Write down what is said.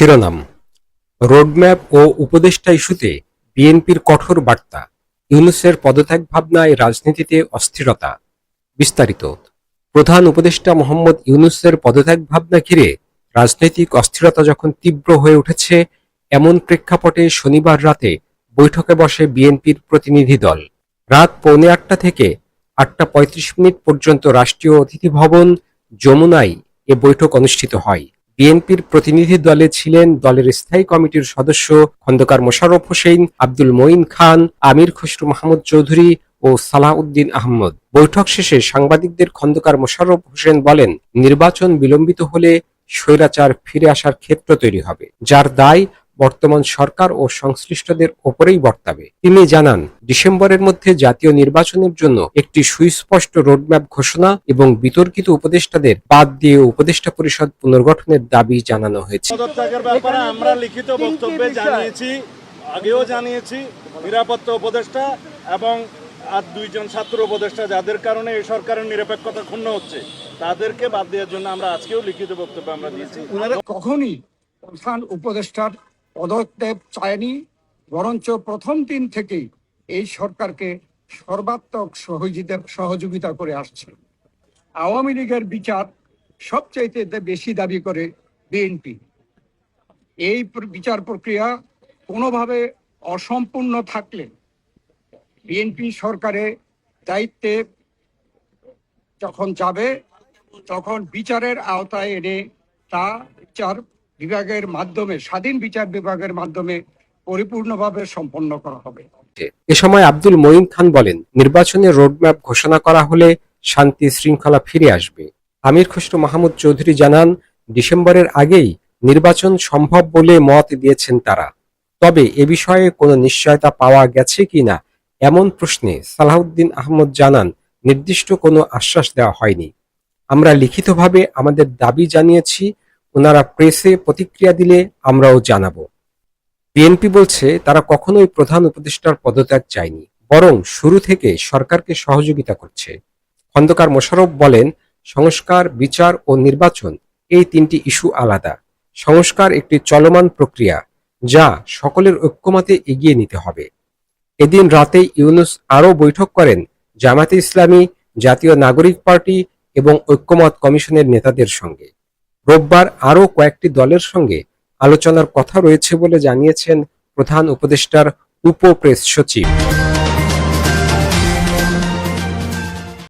শিরোনাম রোডম্যাপ ও উপদেষ্টা ইস্যুতে বিএনপির কঠোর বার্তা, ইউনুসের পদত্যাগ ভাবনায় রাজনীতিতে অস্থিরতা। বিস্তারিত, প্রধান উপদেষ্টা মোহাম্মদ ইউনুসের পদত্যাগ ভাবনা ঘিরে রাজনৈতিক অস্থিরতা যখন তীব্র হয়ে উঠেছে, এমন প্রেক্ষাপটে শনিবার রাতে বৈঠকে বসে বিএনপির প্রতিনিধি দল। রাত পৌনে আটটা থেকে আটটা পঁয়ত্রিশ মিনিট পর্যন্ত রাষ্ট্রীয় অতিথি ভবন যমুনায় এ বৈঠক অনুষ্ঠিত হয়। বিএনপির প্রতিনিধি দলে ছিলেন দলের স্থায়ী কমিটির সদস্য খন্দকার মোশাররফ হোসেন, আব্দুল মঈন খান, আমির খসরু মাহমুদ চৌধুরী ও সালাউদ্দিন আহমদ। বৈঠক শেষে সাংবাদিকদের খন্দকার মোশাররফ হোসেন বলেন, নির্বাচন বিলম্বিত হলে স্বৈরাচার ফিরে আসার ক্ষেত্র তৈরি হবে, যার দায় বর্তমান সরকার ও সংশ্লিষ্টদের ওপরেই বর্তাবে। তিনি জানান ডিসেম্বরের মধ্যে জাতীয় নির্বাচনের জন্য একটি সুস্পষ্ট রোডম্যাপ ঘোষণা এবং বিতর্কিত উপদেষ্টাদের বাদ দিয়ে উপদেষ্টা পরিষদ পুনর্গঠনের দাবি জানানো হয়েছে। আমরা লিখিত বক্তব্যে জানিয়েছি আগেও জানিয়েছি নিরাপত্তা উপদেষ্টা এবং আর দুইজন ছাত্র উপদেষ্টা যাদের কারণে এই সরকারের নিরপেক্ষতা ক্ষুণ্ণ হচ্ছে তাদেরকে বাদ দেওয়ার জন্য আমরা আজকেও লিখিত বক্তব্য আমরা দিয়েছি। কখনই প্রধান উপদেষ্টার পদত্যাগ চায়নি, বরঞ্চ প্রথম দিন থেকেই এই সরকারকে সর্বাত্মক সহযোগিতা সহযোগিতা করে আসছে। আওয়ামী লীগের বিচার সবচাইতে বেশি দাবি করে বিএনপি। এই বিচার প্রক্রিয়া কোনোভাবে অসম্পূর্ণ থাকলে বিএনপি সরকারে দায়িত্বে যখন যাবে, তখন বিচারের আওতায় এনে তা বিচার বিভাগের মাধ্যমে, স্বাধীন বিচার বিভাগের মাধ্যমে পরিপূর্ণভাবে সম্পন্ন করা হবে। এ সময় আব্দুল মঈন খান বলেন নির্বাচনের রোডম্যাপ ঘোষণা করা হলে শান্তি শৃঙ্খলা ফিরে আসবে। আমির খসরু মাহমুদ চৌধুরী জানান, ডিসেম্বরের আগেই নির্বাচন সম্ভব বলে মত দিয়েছেন তারা। তবে এ বিষয়ে কোনো নিশ্চয়তা পাওয়া গেছে কিনা এমন প্রশ্নে সালাউদ্দিন আহমদ জানান, নির্দিষ্ট কোনো আশ্বাস দেওয়া হয়নি। আমরা লিখিতভাবে আমাদের দাবি জানিয়েছি ওনারা প্রেসে প্রতিক্রিয়া দিলে আমরাও জানাব। বিএনপি বলছে, তারা কখনোই প্রধান উপদেষ্টার পদত্যাগ চায়নি, বরং শুরু থেকে সরকারকে সহযোগিতা করছে। খন্দকার মোশাররফ বলেন, সংস্কার, বিচার ও নির্বাচন এই তিনটি ইস্যু আলাদা। সংস্কার একটি চলমান প্রক্রিয়া, যা সকলের ঐক্যমতে এগিয়ে নিতে হবে। এদিন রাতে ইউনুস আরও বৈঠক করেন জামাতে ইসলামী, জাতীয় নাগরিক পার্টি এবং ঐক্যমত কমিশনের নেতাদের সঙ্গে। রোববার আরও কয়েকটি দলের সঙ্গে আলোচনার কথা রয়েছে বলে জানিয়েছেন প্রধান উপদেষ্টার উপপ্রেস সচিব।